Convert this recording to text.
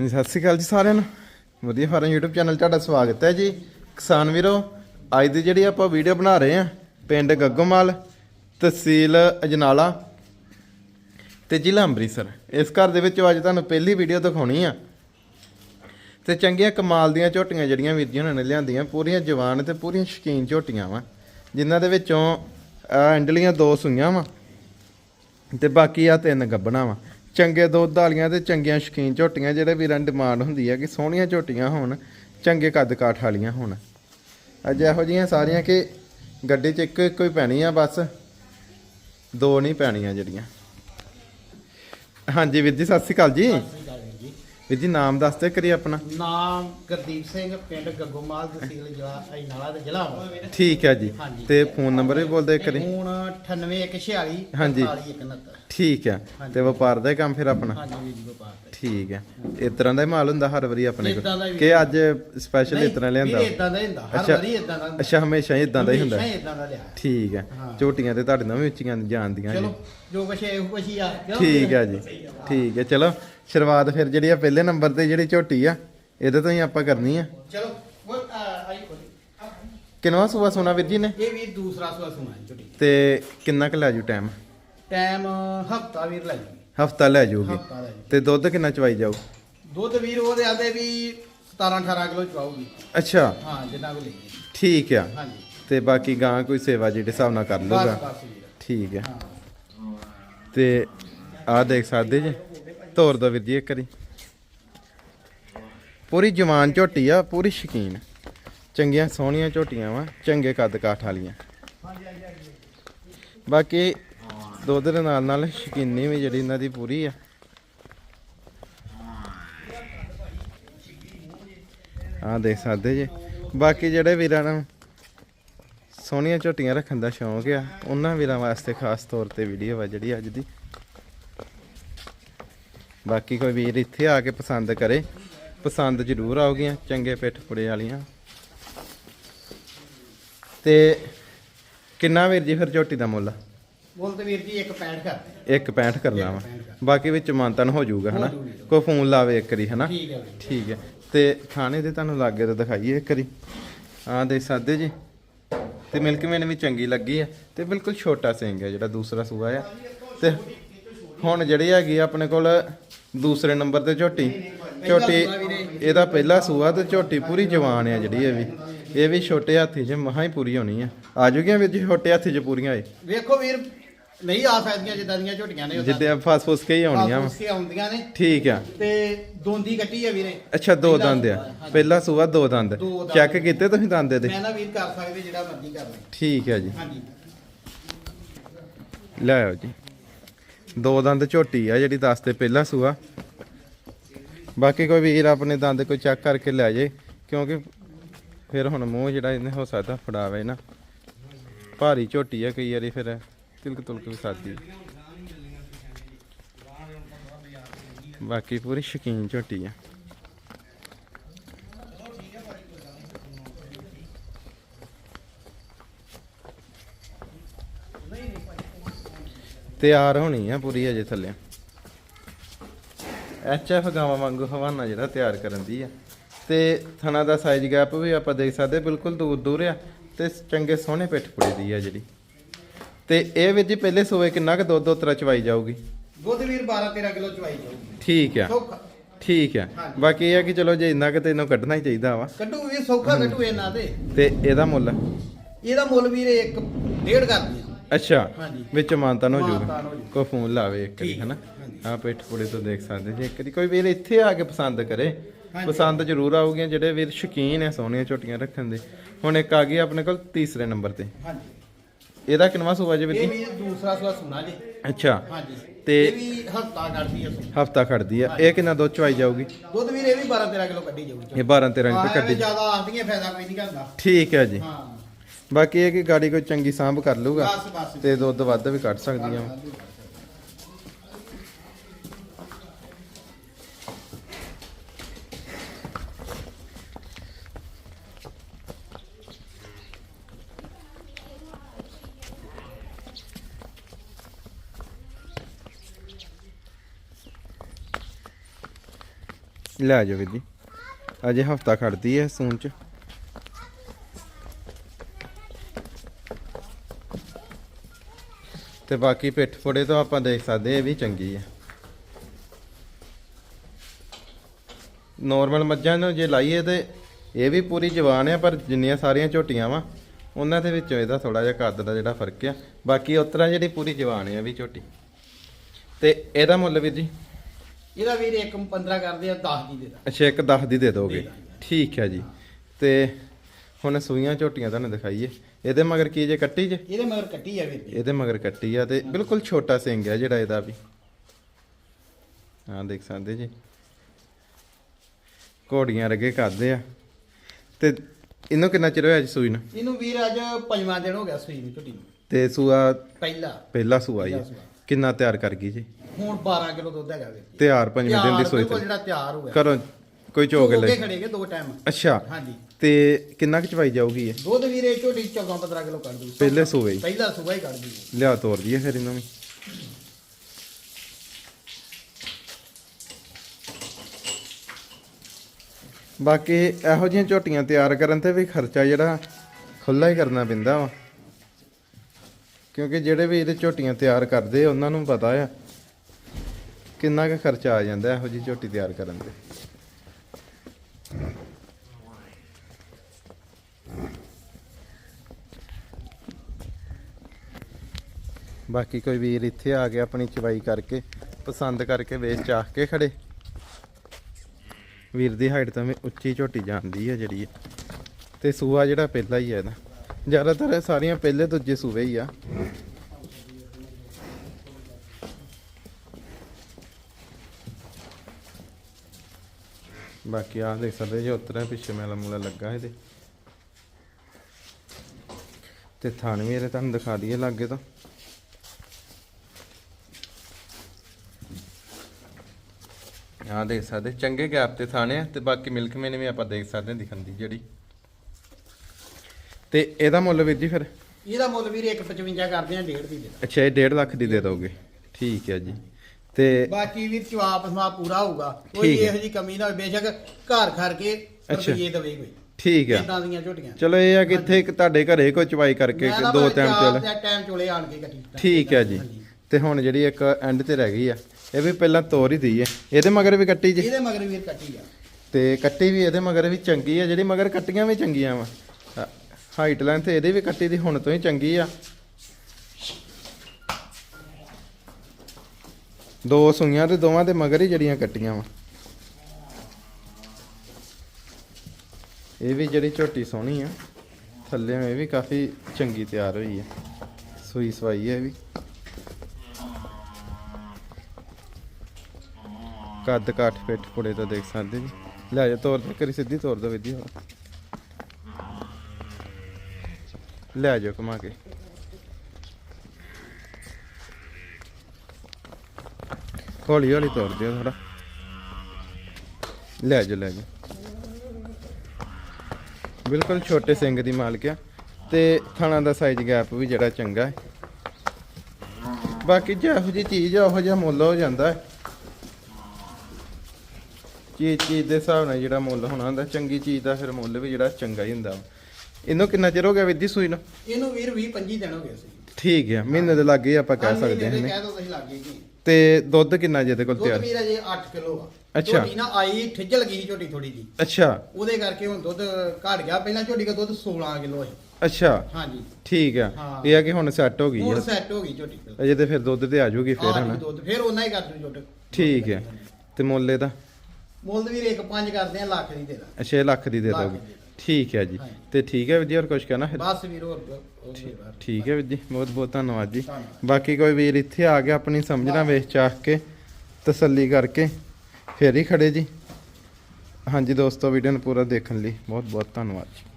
ਜੀ, ਸਤਿ ਸ਼੍ਰੀ ਅਕਾਲ ਜੀ ਸਾਰਿਆਂ ਨੂੰ। ਵਧੀਆ ਫਾਰਮ YouTube ਚੈਨਲ ਤੁਹਾਡਾ ਸਵਾਗਤ ਹੈ ਜੀ। ਕਿਸਾਨ ਵੀਰੋ ਅੱਜ ਦੀ ਜਿਹੜੀ ਆਪਾਂ ਵੀਡੀਓ ਬਣਾ ਰਹੇ ਆ ਪਿੰਡ ਗੱਗੋਮਾਲ ਤਹਿਸੀਲ ਅਜਨਾਲਾ ਤੇ ਜ਼ਿਲ੍ਹਾ ਅੰਮ੍ਰਿਤਸਰ। ਇਸ ਘਰ ਦੇ ਵਿੱਚ ਅੱਜ ਤੁਹਾਨੂੰ ਪਹਿਲੀ ਵੀਡੀਓ ਦਿਖਾਉਣੀ ਆ। ਤੇ ਚੰਗੀਆਂ ਕਮਾਲ ਦੀਆਂ ਝੋਟੀਆਂ ਜਿਹੜੀਆਂ ਵੀਰ ਜੀ ਉਹਨਾਂ ਨੇ ਲਿਆਂਦੀਆਂ ਪੂਰੀਆਂ ਜਵਾਨ ਤੇ ਪੂਰੀਆਂ ਸ਼ਕੀਨ ਝੋਟੀਆਂ ਵਾ। ਜਿਨ੍ਹਾਂ ਦੇ ਵਿੱਚੋਂ ਆਹ ਦੋ ਸੂਈਆਂ ਵਾ ਤੇ ਬਾਕੀ ਆ ਤਿੰਨ ਗੱਬਣਾ ਵਾ। ਚੰਗੇ ਦੁੱਧ ਵਾਲੀਆਂ ਤੇ ਚੰਗੀਆਂ ਸ਼ਕੀਨ ਝੋਟੀਆਂ, ਜਿਹੜੇ ਵੀਰਾਂ ਦੀ ਡਿਮਾਂਡ ਹੁੰਦੀ ਹੈ ਕਿ ਸੋਹਣੀਆਂ ਝੋਟੀਆਂ ਹੋਣ, ਚੰਗੇ ਕੱਦ ਕਾਠ ਵਾਲੀਆਂ ਹੋਣ। ਅੱਜ ਇਹੋ ਜਿਹੀਆਂ ਸਾਰੀਆਂ ਕਿ ਗੱਡੀ 'ਚ ਇੱਕੋ ਇੱਕੋ ਹੀ ਪੈਣੀ ਆ ਬਸ, ਦੋ ਨਹੀਂ ਪੈਣੀਆਂ ਜਿਹੜੀਆਂ। ਹਾਂਜੀ ਵੀਰ ਜੀ, ਸਤਿ ਸ਼੍ਰੀ ਅਕਾਲ ਜੀ। ਵੀਰ ਜੀ ਨਾਮ ਦੱਸ ਦਿਓ ਕਰੀ ਆਪਣਾ। ਨਾਮ ਗੁਰਦੀਪ ਸਿੰਘ ਪਿੰਡ ਗੱਗੋਮਾਲ ਤਹਿਸੀਲ ਜ਼ਿਲ੍ਹਾ ਅਜਨਾਲਾ ਤੇ ਜ਼ਿਲ੍ਹਾ ਵਾ। ਠੀਕ ਹੈ ਜੀ। ਹਾਂਜੀ। ਤੇ ਫੋਨ ਨੰਬਰ ਵੀ ਬੋਲ ਦਿਓ ਕਰੀ ਹੁਣ 98146 ਹਾਂਜੀ। 4869 ਠੀਕ ਹੈ ਤੇ ਵਪਾਰ ਦਾ ਹੀ ਕੰਮ ਫਿਰ ਆਪਣਾ। ਹਾਂਜੀ ਵੀਰ ਜੀ ਵਪਾਰ ਤੇ ਠੀਕ ਹੈ ਇਸ ਤਰ੍ਹਾਂ ਦਾ ਹੀ ਮਾਲ ਹੁੰਦਾ ਹਰ ਵਾਰੀ ਆਪਣੇ ਏਦਾਂ ਦਾ ਕੋਲ ਹੀ ਕਿ ਅੱਜ ਸਪੈਸ਼ਲ ਇਸ ਤਰ੍ਹਾਂ ਲਿਆਂਦਾ? ਵੀਰ ਇਦਾਂ ਦਾ ਹੀ ਹੁੰਦਾ। ਹਰ ਅੱਛਾ। ਵਾਰੀ ਇਦਾਂ ਦਾ ਹੁੰਦਾ। ਅੱਛਾ ਹਮੇਸ਼ਾ ਹੀ ਇਦਾਂ ਦਾ ਹੀ ਹੁੰਦਾ। ਹਮੇਸ਼ਾ ਇਦਾਂ ਦਾ ਲਿਆ। ਠੀਕ ਹੈ ਹਾਂ। ਝੋਟੀਆਂ ਤੇ ਤੁਹਾਡੇ ਨਾਲ ਵੀ ਉੱਚੀਆਂ ਜਾਂਦੀਆਂ ਜੀ ਚਲੋ। ਜੋ ਕੁਛ ਹੈ ਉਹ ਕੁਛ ਹੀ ਆ। ਕਿਉਂ? ਠੀਕ ਹੈ ਜੀ ਠੀਕ ਹੈ ਚਲੋ ਸ਼ੁਰੂਆਤ ਫਿਰ ਜਿਹੜੀ ਆ ਪਹਿਲੇ ਨੰਬਰ ਤੇ ਜਿਹੜੀ ਝੋਟੀ ਆ ਇਹਦੇ ਤੋਂ ਹੀ ਆਪਾਂ ਕਰਨੀ ਆ। ਚਲੋ ਉਹ ਆ, ਆਈ ਖੋਲੀ। ਕਿਨਵਾ ਸੂਆ ਸੋਨਾ ਵੀਰ ਜੀ ਨੇ? ਇਹ ਵੀ ਦੂਸਰਾ ਸੁਆ ਸੁਣਾ ਝੋਟੀ। ਤੇ ਕਿੰਨਾ ਕੁ ਲੈ ਜੂ ਟਾਈਮ ਟਾਈਮ ਹਫਤਾ ਵੀਰ ਲੈ ਜੀ। ਹਫਤਾ ਲੈ ਜਾਊਗੀ ਹਫਤਾ ਲੈ ਜੀ। ਤੇ ਦੁੱਧ ਕਿੰਨਾ ਚਵਾਈ ਜਾਊ? ਦੁੱਧ ਵੀਰ ਉਹਦੇ ਆਂਦੇ ਵੀ 17 18 ਕਿਲੋ ਚਵਾਉਗੀ ਅੱਛਾ। ਹਾਂ ਜਿੰਨਾ ਕੋ ਲਈਏ। ਠੀਕ ਆ। ਹਾਂਜੀ। ਤੇ ਬਾਕੀ ਗਾਂ ਕੋਈ ਸੇਵਾ ਜਿਹੜੇ ਹਿਸਾਬ ਨਾਲ ਕਰ ਬਸ ਲੂਗਾ ਬਸ ਵੀਰ। ਠੀਕ ਹੈ ਹਾਂ। ਤੇ ਆਹ ਦੇਖ ਸਕਦੇ ਜੇ। ਤੋਰ ਦੋ ਵੀਰ ਜੀ ਇੱਕ ਵਾਰੀ। ਪੂਰੀ ਜਵਾਨ ਝੋਟੀ ਆ, ਪੂਰੀ ਸ਼ਕੀਨ। ਚੰਗੀਆਂ ਸੋਹਣੀਆਂ ਝੋਟੀਆਂ ਵਾ, ਚੰਗੇ ਕੱਦ ਕਾਠ ਵਾਲੀਆਂ। ਬਾਕੀ ਦੁੱਧ ਦੇ ਨਾਲ ਨਾਲ ਸ਼ਕੀਨੀ ਵੀ ਜਿਹੜੀ ਇਹਨਾਂ ਦੀ ਪੂਰੀ ਆ। ਆਹ ਦੇਖ ਸਕਦੇ ਜੇ। ਬਾਕੀ ਜਿਹੜੇ ਵੀਰਾਂ ਨੂੰ ਸੋਹਣੀਆਂ ਝੋਟੀਆਂ ਰੱਖਣ ਦਾ ਸ਼ੌਂਕ ਆ। ਉਹਨਾਂ ਵੀਰਾਂ ਵਾਸਤੇ ਖਾਸ ਤੌਰ ਤੇ ਵੀਡੀਓ ਆ ਜਿਹੜੀ ਅੱਜ ਦੀ। ਬਾਕੀ ਕੋਈ ਵੀਰ ਇੱਥੇ ਆ ਕੇ ਪਸੰਦ ਕਰੇ ਪਸੰਦ ਜ਼ਰੂਰ ਆਉਗੀਆਂ ਚੰਗੇ ਪਿੱਠ ਪੁੜੇ ਵਾਲੀਆਂ। ਤੇ ਕਿੰਨਾ ਵੀਰ ਜੀ ਫਿਰ ਝੋਟੀ ਦਾ ਮੁੱਲ? ਬੋਲ ਤੇ ਵੀਰ ਜੀ ਇੱਕ ਪੈਂਟ ਕਰ ਇੱਕ 65 ਕਰਨਾ ਵਾ। ਬਾਕੀ ਵਿੱਚ ਮਾਨਤਨ ਹੋ ਜਾਊਗਾ ਹਨਾ। ਕੋਈ ਫੋਨ ਲਾਵੇ ਇੱਕ ਵਾਰੀ ਹਨਾ? ਠੀਕ ਹੈ ਵੀਰ ਠੀਕ ਹੈ। ਤੇ ਖਾਣੇ ਦੇ ਤੁਹਾਨੂੰ ਲਾਗੇ ਤੇ ਦਿਖਾਈਏ ਇੱਕ ਵਾਰੀ। ਆਹ ਦੇ ਸਾਦੇ ਜੀ। ਤੇ ਮਿਲਕ ਮੈਨ ਵੀ ਚੰਗੀ ਲੱਗੀ ਆ ਤੇ ਬਿਲਕੁਲ ਛੋਟਾ ਸਿੰਘ ਹੈ ਜਿਹੜਾ ਦੂਸਰਾ ਸੂਆ ਆ। ਤੇ ਹੁਣ ਜਿਹੜੀ ਹੈਗੀ ਆਪਣੇ ਕੋਲ ਦੂਸਰੇ ਨੰਬਰ ਤੇ ਝੋਟੀ ਝੋਟੀ ਇਹਦਾ ਪਹਿਲਾ ਸੂਆ ਤੇ ਝੋਟੀ ਪੂਰੀ ਜਵਾਨ ਆ ਜਿਹੜੀ ਇਹ ਵੀ। ਇਹ ਵੀ ਛੋਟੇ ਹਾਥੀ 'ਚ ਮਹਾ ਹੀ ਪੂਰੀ ਹੋਣੀ ਆ। ਆ ਜੂਗੀਆਂ ਵੀਰ ਜੀ, ਛੋਟੇ ਹਾਥੀ 'ਚ ਪੂਰੀਆਂ ਏ ਵੇਖੋ ਵੀਰ ਨਹੀਂ ਆ ਸਕਦੀਆਂ ਜਿੱਦਾਂ ਦੀਆਂ ਝੋਟੀਆਂ ਨੇ ਜਿੱਦੇ ਫਾਸ ਫੂਸ ਕੇ ਹੀ ਆਉਣੀਆਂ ਉਸੇ ਆਉਂਦੀਆਂ ਨੇ। ਠੀਕ ਆ। ਤੇ ਦੋਂਦੀ ਕੱਟੀ ਆ ਵੀਰੇ। ਅੱਛਾ ਦੋ ਦੰਦ ਆ। ਪਹਿਲਾ ਸੂਆ ਦੋ ਦੰਦ। ਦੋ ਦੰਦ। ਚੈੱਕ ਕੀਤੇ ਤੁਸੀਂ ਦੰਦ ਇਹਦੇ? ਮੈਂ ਨਾ ਵੀਰ ਕਰ ਸਕਦੇ ਜਿਹੜਾ ਮਰਜ਼ੀ ਕਰ ਲੈ। ਠੀਕ ਹੈ ਜੀ। ਹਾਂਜੀ। ਲੈ ਆਓ ਜੀ। ਦੋ ਦੰਦ ਝੋਟੀ ਆ ਜਿਹੜੀ ਦੱਸ ਤੇ ਪਹਿਲਾ ਸੂਆ। ਬਾਕੀ ਕੋਈ ਵੀਰ ਆਪਣੇ ਦੰਦ ਕੋਈ ਚੈੱਕ ਕਰਕੇ ਲੈ ਜੇ ਕਿਉਂਕਿ ਫਿਰ ਹੁਣ ਮੂੰਹ ਜਿਹੜਾ ਇਹਨੇ ਹੋ ਸਕਦਾ ਫੜਾਵੇ ਨਾ। ਭਾਰੀ ਝੋਟੀ ਆ ਕਈ ਵਾਰੀ ਫਿਰ। ਤਿਲਕ ਤੁਲਕ ਵੀ ਸਕਦੀ ਬਾਕੀ ਪੂਰੀ ਸ਼ਕੀਨ ਝੋਟੀ ਆ। ਤਿਆਰ ਹੋਣੀ ਆ ਪੂਰੀ ਅਜੇ ਥੱਲੇ। ਐਚ ਐਫ ਗਾਵਾਂ ਵਾਂਗੂ ਹਵਾਨਾ ਜਿਹੜਾ ਤਿਆਰ ਕਰਨ ਦੀ ਆ। ਤੇ ਥਣਾ ਦਾ ਸਾਈਜ਼ ਗੈਪ ਵੀ ਆਪਾਂ ਦੇਖ ਸਕਦੇ, ਬਿਲਕੁਲ ਦੂਰ ਦੂਰ ਆ। ਤੇ ਚੰਗੇ ਸੋਹਣੇ ਪਿੱਠ ਪੁੜੇ ਦੀ ਆ ਜਿਹੜੀ। ਤੇ ਇਹ ਵੀ ਜੀ ਪਹਿਲੇ ਸੋਏ ਕਿੰਨਾ ਕੁ ਦੁੱਧ ਉਤਰਾ ਚਵਾਈ ਜਾਊਗੀ? ਦੁੱਧ ਵੀਰ 12 13 ਕਿਲੋ ਚਵਾਈ ਜਾਊਗੀ। ਠੀਕ ਆ। ਸੌਖਾ। ਠੀਕ ਆ। ਬਾਕੀ ਇਹ ਆ ਕਿ ਚਲੋ ਜੇ ਇੰਨਾ ਕਿ ਤੈਨੂੰ ਕੱਢਣਾ ਹੀ ਚਾਹੀਦਾ ਵਾ। ਕੱਢੂ ਵੀਰ ਸੌਖਾ ਕੱਢੂ ਇਹਨਾਂ ਦੇ ਤੇ ਇਹਦਾ ਮੁੱਲ? ਇਹਦਾ ਮੁੱਲ ਵੀਰ ਇੱਕ ਡੇਢ ਕਰਦੀ ਆ ਅੱਛਾ। ਹਾਂਜੀ। ਵਿੱਚ ਮਾਨਤਾਨ ਹੋ ਹੋ ਜਾਊਗਾ। ਕੋਈ ਫੋਨ ਲਾਵੇ ਇੱਕ ਵਾਰੀ। ਹਨਾ। ਆ ਪਿੱਠ ਪੁੜੇ ਤੋਂ ਦੇਖ ਸਕਦੇ ਜੇ ਇੱਕ ਵਾਰੀ। ਕੋਈ ਵੀਰ ਇੱਥੇ ਆ ਕੇ ਪਸੰਦ ਕਰੇ। ਪਸੰਦ ਜ਼ਰੂਰ ਆਊਗੀਆਂ ਜਿਹੜੇ ਵੀਰ ਸ਼ੌਕੀਨ ਐ ਸੋਹਣੀਆਂ ਝੋਟੀਆਂ ਰੱਖਣ ਦੇ। ਹੁਣ ਇੱਕ ਆ ਗਈ ਆਪਣੇ ਕੋਲ ਤੀਸਰੇ ਨੰਬਰ ਤੇ। ਹਾਂਜੀ। ਇਹਦਾ ਕਿੰਨਵਾ ਸੂਆ ਜੇ ਵੀਰ ਇਹ ਜੀ? ਵੀ ਦੂਸਰਾ ਸੁਆ ਸੁਣਾ ਜੀ। ਅੱਛਾ। ਹਾਂਜੀ। ਤੇ- ਇਹ ਵੀ ਹਫਤਾ ਕੱਢਦੀ ਆ ਹਫਤਾ ਖੜਦੀ ਆ। ਇਹ ਕਿੰਨਾ ਦੁੱਧ ਚਵਾਈ ਜਾਊਗੀ? ਦੁੱਧ ਵੀਰ ਇਹ ਵੀ 12 13 ਕਿਲੋ ਕੱਢੀ ਜਾਊਗੀ ਇਹ 12 13 ਹਾਂ, ਰੁਪਏ ਕੱਢੀ ਜ਼ਿਆਦਾ ਆਖਦੀਆਂ ਫਾਇਦਾ ਕੋਈ ਨਹੀਂ ਕਰਦਾ। ਠੀਕ ਹੈ ਜੀ। ਹਾਂ। ਬਾਕੀ ਇਹ ਕਿ ਗਾੜੀ ਕੋਈ ਚੰਗੀ ਸਾਂਭ ਕਰ ਲੂਗਾ ਬਸ ਬਸ। ਤੇ ਦੁੱਧ ਵੱਧ ਵੀ ਕੱਢ ਸਕਦੀਆਂ। ਵਾਂ। ਲੈ ਜਾਓ ਵੀਰ ਜੀ। ਅਜੇ ਹਫਤਾ ਖੜਦੀ ਹੈ ਸੂਨ ਚ। ਤੇ ਬਾਕੀ ਪਿੱਠ ਫੋੜੇ ਤੋਂ ਆਪਾਂ ਦੇਖ ਸਕਦੇ ਇਹ ਵੀ ਚੰਗੀ ਹੈ ਨਾਰਮਲ ਮੱਝਾਂ ਨੂੰ ਜੇ ਲਾਈਏ ਤੇ ਇਹ ਵੀ ਪੂਰੀ ਜਵਾਨ ਆ ਪਰ ਜਿੰਨੀਆਂ ਸਾਰੀਆਂ ਝੋਟੀਆਂ ਵਾ, ਉਹਨਾਂ ਦੇ ਵਿੱਚੋਂ ਇਹਦਾ ਥੋੜਾ ਜਿਹਾ ਕੱਦ ਦਾ ਜਿਹੜਾ ਫ਼ਰਕ ਆ। ਬਾਕੀ ਉਤਰਾ ਜਿਹੜੀ ਪੂਰੀ ਜਵਾਨ ਆ ਵੀ ਝੋਟੀ। ਤੇ ਇਹਦਾ ਮੁੱਲ ਵੀਰ ਜੀ? ਇਹਦਾ ਵੀਰ ਇੱਕ 15 ਕਰਦੇ ਆ 10 ਦੀ ਦੇ ਦਾ ਅੱਛਾ ਇੱਕ 10 ਦੀ ਦੇ ਦੋਗੇ। ਠੀਕ ਹੈ ਜੀ। ਤੇ ਹੁਣ ਸੂਈਆਂ ਝੋਟੀਆਂ ਤੁਹਾਨੂੰ ਦਿਖਾਈਏ। ਇਹਦੇ ਮਗਰ ਕੀ ਜੇ ਕੱਟੀ ਜੇ? ਇਹਦੇ ਮਗਰ ਕੱਟੀ ਆ ਵੀਰ ਜੀ। ਇਹਦੇ ਮਗਰ ਕੱਟੀ ਆ ਤੇ ਬਿਲਕੁਲ ਛੋਟਾ ਸਿੰਘ ਹੈ ਜਿਹੜਾ ਇਹਦਾ ਵੀ। ਹਾਂ ਦੇਖ ਸਕਦੇ ਜੀ। ਘੋੜੀਆਂ ਰਗੇ ਕਰਦੇ ਆ। ਤੇ ਇਹਨੂੰ ਕਿੰਨਾ ਚਿਰ ਹੋਇਆ ਜੀ ਸੂਈ ਨੂੰ? ਇਹਨੂੰ ਵੀਰ ਅੱਜ ਪੰਜਵਾਂ ਦਿਨ ਹੋ ਗਿਆ ਸੂਈ ਨੂੰ ਝੋਟੀ ਨੂੰ। ਤੇ ਸੂਆ ਪਹਿਲਾ। ਪਹਿਲਾ ਸੂਆ ਹੀ। ਕਿੰਨਾ ਤਿਆਰ ਕਰ ਗਈ ਜੀ? ਹੁਣ 12 ਕਿਲੋ ਦੁੱਧ ਹੈਗਾ ਵੀਰ ਜੀ। ਤਿਆਰ ਪੰਜਵੇਂ ਦਿਨ ਦੀ ਤਿਆਰ ਸੂਈ ਬਿਲਕੁਲ ਤੇ। ਜਿਹੜਾ ਤਿਆਰ ਹੋ ਗਿਆ ਕਰੋ ਕੋਈ ਚੋਗੇ ਲੈ ਖੜੇਗੇ ਦੋ ਟਾਈਮ ਅੱਛਾ। ਹਾਂਜੀ। ਤੇ ਕਿੰਨਾ ਕੁ ਚਵਾਈ ਜਾਊਗੀ ਇਹ? ਦੁੱਧ ਵੀਰੇ ਝੋਟੀ 14 15 ਕਿਲੋ ਕੱਢ ਦੂ ਪਹਿਲੇ ਸੂਏ ਹੀ। ਪਹਿਲਾ ਸੂਆ ਹੀ ਕੱਢ ਦੂ ਲਿਆ ਤੋਰ ਦਈਏ ਫਿਰ ਇਹਨੂੰ ਵੀ। ਬਾਕੀ ਇਹੋ ਜਿਹੀਆਂ ਝੋਟੀਆਂ ਤਿਆਰ ਕਰਨ ਤੇ ਵੀ ਖਰਚਾ ਜਿਹੜਾ ਖੁੱਲਾ ਹੀ ਕਰਨਾ ਪੈਂਦਾ ਵਾ। ਕਿਉਂਕਿ ਜਿਹੜੇ ਵੀ ਇਹਦੇ ਝੋਟੀਆਂ ਤਿਆਰ ਕਰਦੇ ਆ, ਉਹਨਾਂ ਨੂੰ ਪਤਾ ਆ। ਕਿੰਨਾ ਕੁ ਖਰਚਾ ਆ ਜਾਂਦਾ ਇਹੋ ਜਿਹੀ ਝੋਟੀ ਤਿਆਰ ਕਰਨ ਤੇ? ਬਾਕੀ ਕੋਈ ਵੀਰ ਇੱਥੇ ਆ ਕੇ ਆਪਣੀ ਚਵਾਈ ਕਰਕੇ, ਪਸੰਦ ਕਰਕੇ ਵੇਚ ਚਾਹ ਕੇ ਖੜੇ। ਵੀਰ ਦੀ ਹਾਈਟ ਤਾਂ ਵੀ ਉੱਚੀ ਝੋਟੀ ਜਾਂਦੀ ਹੈ ਜਿਹੜੀ ਇਹ। ਤੇ ਸੂਆ ਜਿਹੜਾ ਪਹਿਲਾ ਹੀ ਹੈ ਇਹਦਾ। ਜ਼ਿਆਦਾਤਰ ਸਾਰੀਆਂ ਪਹਿਲੇ ਦੂਜੇ ਸੂਵੇ ਹੀ ਆ। ਬਾਕੀ ਆ ਦੇਖ ਸਕਦੇ ਜੇ ਉਤਰਾ ਪਿੱਛੇ ਮੇਲਾ ਮੂਲਾ ਲੱਗਾ ਇਹਦੇ। ਤੇ ਥਾਣ ਵੀ ਇਹਦੇ ਤੁਹਾਨੂੰ ਦਿਖਾ ਦਈਏ ਲਾਗੇ ਤੋਂ। ਆ ਦੇਖ ਸਕਦੇ ਚੰਗੇ ਗੈਪ ਤੇ ਥਾਣੇ ਆ ਤੇ ਬਾਕੀ ਮਿਲਕ ਮੇਨ ਵੀ ਆਪਾਂ ਦੇਖ ਸਕਦੇ ਹਾਂ ਦਿਖਣ ਦੀ ਜਿਹੜੀ। ਤੇ ਇਹਦਾ ਮੁੱਲ ਵੀਰ ਜੀ ਫਿਰ? ਇਹਦਾ ਮੁੱਲ ਵੀਰੇ 155 ਕਰਦੇ ਆ ਡੇਢ ਦੀ ਦੇ ਦਾ ਅੱਛਾ ਇਹ 1.5 ਲੱਖ ਦੀ ਦੇ ਦੋਗੇ। ਠੀਕ ਹੈ ਜੀ। ਤੇ ਬਾਕੀ ਵੀਰ ਜਵਾਬ ਸਮਾ ਪੂਰਾ ਹੋਊਗਾ। ਕੋਈ ਠੀਕ ਹੈ। ਇਹੋ ਜੀ ਕਮੀ ਨਾ ਹੋਵੇ ਬੇਸ਼ੱਕ ਘਰ ਖਰ ਕੇ ਅੱਛਾ। ਰੁਪਈਏ ਦੇਵੇ ਕੋਈ। ਠੀਕ ਹੈ ਇਦਾਂ ਦੀਆਂ ਝੋਟੀਆਂ। ਚਲੋ ਇਹ ਆ ਕਿ ਇੱਥੇ ਇੱਕ ਤੁਹਾਡੇ ਘਰੇ ਕੋਈ ਚਵਾਈ ਕਰਕੇ ਦੋ ਟਾਈਮ ਚੱਲ। ਟਾਈਮ ਚੋਲੇ ਆਣ ਕੇ ਕੱਟੀ ਠੀਕ ਹੈ ਜੀ। ਹਾਂਜੀ। ਤੇ ਹੁਣ ਜਿਹੜੀ ਇੱਕ ਐਂਡ ਤੇ ਰਹਿ ਗਈ ਆ ਇਹ ਵੀ ਪਹਿਲਾਂ ਤੋਰ ਹੀ ਦਈਏ। ਇਹਦੇ ਮਗਰ ਵੀ ਕੱਟੀ ਜੀ। ਇਹਦੇ ਮਗਰ ਵੀਰ ਕੱਟੀ ਆ। ਤੇ ਕੱਟੀ ਵੀ ਇਹਦੇ ਮਗਰ ਵੀ ਚੰਗੀ ਆ ਜਿਹੜੀ ਮਗਰ ਕੱਟੀਆਂ ਵੀ ਚੰਗੀਆਂ ਵਾ। ਹਾਈਟ ਲੈਂਥ ਇਹਦੀ ਵੀ ਕੱਟੀ ਦੀ ਹੁਣ ਤੋਂ ਹੀ ਚੰਗੀ ਆ। ਦੋ ਸੂਈਆਂ ਤੇ ਦੋਵਾਂ ਦੇ ਮਗਰ ਹੀ ਜਿਹੜੀਆਂ ਕੱਟੀਆਂ ਵਾ। ਇਹ ਵੀ ਜਿਹੜੀ ਝੋਟੀ ਸੋਹਣੀ ਆ ਥੱਲੇ ਇਹ ਵੀ ਕਾਫੀ ਚੰਗੀ ਤਿਆਰ ਹੋਈ ਹੈ ਸੂਈ ਸਵਾਈ ਹੈ ਇਹ ਵੀ। ਕੱਦ ਕਾਠ ਪਿੱਠ ਪੁੜੇ ਤਾਂ ਦੇਖ ਸਕਦੇ ਜੀ। ਲੈ ਜਾ ਤੋਰ ਦੇ ਕਰੀ ਸਿੱਧੀ ਤੋਰ ਦੋ ਵਿਧੀ ਲੈ ਜਾ ਕਮਾ ਕੇ। ਹੌਲੀ ਹੌਲੀ ਤੋਰ ਦਿਓ ਥੋੜਾ ਲੈ ਜਾ ਲੈ ਜਾ ਬਿਲਕੁਲ ਛੋਟੇ ਸਿੰਘ ਦੀ ਮਾਲਕ ਆ। ਤੇ ਥਾਣਾ ਦਾ ਸਾਈਜ਼ ਗੈਪ ਵੀ ਜਿਹੜਾ ਚੰਗਾ ਹੈ। ਬਾਕੀ ਜਿਹੋ ਜੀ ਚੀਜ਼ ਆ ਉਹੋ ਜਿਹਾ ਮੁੱਲ ਹੋ ਜਾਂਦਾ ਹੈ। ਚੀਜ਼ ਚੀਜ਼ ਦੇ ਹਿਸਾਬ ਨਾਲ ਜਿਹੜਾ ਮੁੱਲ ਹੋਣਾ ਹੁੰਦਾ ਚੰਗੀ ਚੀਜ਼ ਦਾ ਫਿਰ ਮੁੱਲ ਵੀ ਜਿਹੜਾ ਚੰਗਾ ਹੀ ਹੁੰਦਾ। ਇਹਨੂੰ ਕਿੰਨਾ ਚਿਰ ਹੋ ਗਿਆ ਵਿਧੀ ਸੂਈ ਨੂੰ? ਇਹਨੂੰ ਵੀਰ 20 25 ਦਿਨ ਹੋ ਗਏ ਸੀ। ਠੀਕ ਹੈ ਮਹੀਨੇ ਦੇ ਲੱਗੇ ਆਪਾਂ ਕਹਿ ਸਕਦੇ ਹਾਂ। ਕਹਿ ਦੋ ਤੁਸੀਂ ਲੱਗੇ ਕੀ ਤੇ ਦੁੱਧ ਕਿੰਨਾ ਜੇ ਇਹਦੇ ਕੋਲ ਦੁੱਧ ਤਿਆਰ? ਵੀਰ ਅਜੇ 8 ਕਿਲੋ ਆ। ਅੱਛਾ। ਝੋਟੀ ਨਾ ਆਈ ਠਿੱਜਲ ਗਈ ਝੋਟੀ ਥੋੜੀ ਜੀ। ਅੱਛਾ। ਉਹਦੇ ਕਰਕੇ ਹੁਣ ਦੁੱਧ ਘਟ ਗਿਆ। ਪਹਿਲਾਂ ਝੋਟੀ ਦਾ ਦੁੱਧ 16 ਕਿਲੋ ਸੀ ਅੱਛਾ। ਹਾਂਜੀ। ਠੀਕ ਹਾਂ। ਇਹ ਆ ਕਿ ਹੁਣ ਸੈੱਟ ਹੋ ਗਈ ਹੁਣ ਸੈੱਟ ਹੋ ਗਈ ਝੋਟੀ ਅਜੇ ਤੇ ਫਿਰ ਦੁੱਧ ਤੇ ਆ ਜਾਊਗੀ ਫਿਰ ਆ ਹਨਾ? ਦੁੱਧ। ਫਿਰ ਉਹਨਾਂ ਹੀ ਕਰ ਦੂ ਝੋਟ ਠੀਕ ਹੈ ਤੇ ਮੁੱਲ ਇਹਦਾ? ਮੁੱਲ ਵੀਰ ਇੱਕ ਪੰਜ ਕਰਦੇ ਆ ਲੱਖ ਦੀ ਦੇ ਦਾ ਅੱਛਾ ਇਹ ਲੱਖ ਦੀ ਦੇ ਦੋਗੇ। ਠੀਕ ਹੈ ਜੀ। ਤੇ ਠੀਕ ਹੈ ਵੀਰ ਜੀ ਹੋਰ ਕੁਝ ਕਹਿਣਾ ਫਿਰ ਬਸ ਵੀਰ ਹੋਰ। ਠੀਕ ਹੈ ਵੀਰ ਜੀ ਬਹੁਤ ਬਹੁਤ ਧੰਨਵਾਦ ਜੀ। ਬਾਕੀ ਕੋਈ ਵੀਰ ਇੱਥੇ ਆ ਗਿਆ ਆਪਣੀ ਸਮਝਣਾ ਵੇਖ ਚਾਖ ਕੇ ਤਸੱਲੀ ਕਰਕੇ ਫੇਰ ਹੀ ਖੜੇ ਜੀ ਹਾਂਜੀ ਦੋਸਤੋ ਵੀਡੀਓ ਨੂੰ ਪੂਰਾ ਦੇਖਣ ਲਈ ਬਹੁਤ ਬਹੁਤ ਧੰਨਵਾਦ ਜੀ